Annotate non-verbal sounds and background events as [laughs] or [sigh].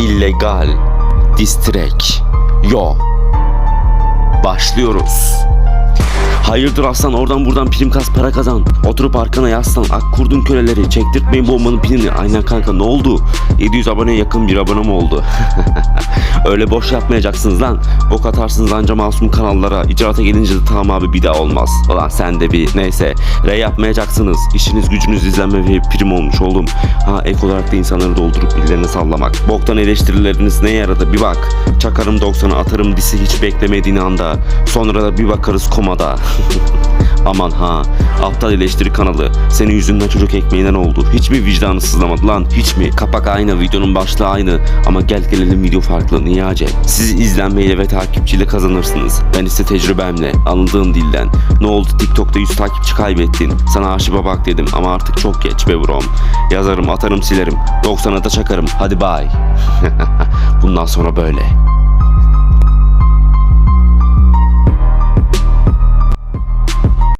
illegal distrek. Yo. Başlıyoruz. Hayırdır aslan oradan buradan prim kas para kazan. Oturup arkana yaslan. Ak kurdun köleleri. Çektirtmeyin bombanın pinini. Aynen kanka ne oldu? 700 aboneye yakın bir abone oldu? [laughs] Öyle boş yapmayacaksınız lan. Bok atarsınız anca masum kanallara. İcraata gelince de tamam abi bir daha olmaz. Ulan sen de bir neyse. Re yapmayacaksınız. İşiniz gücünüz izlenme ve prim olmuş oğlum. Ha ek olarak da insanları doldurup birilerine sallamak. Boktan eleştirileriniz ne yaradı bir bak. Çakarım 90'a atarım disi hiç beklemediğin anda. Sonra da bir bakarız komada. [laughs] Aman ha aptal eleştiri kanalı. Senin yüzünden çocuk ekmeğinden oldu? Hiç mi vicdanı sızlamadı lan? Hiç mi? Kapak aynı videonun başlığı aynı. Ama gel gelelim video farklı. Niye acep siz izlenmeyle ve takipçiyle kazanırsınız. Ben ise tecrübemle anladığım dilden. Ne oldu? Tiktokta 100 takipçi kaybettin. Sana aşıba bak dedim ama artık çok geç be brom yazarım atarım silerim. 90'a da çakarım. Hadi bay [laughs] bundan sonra böyle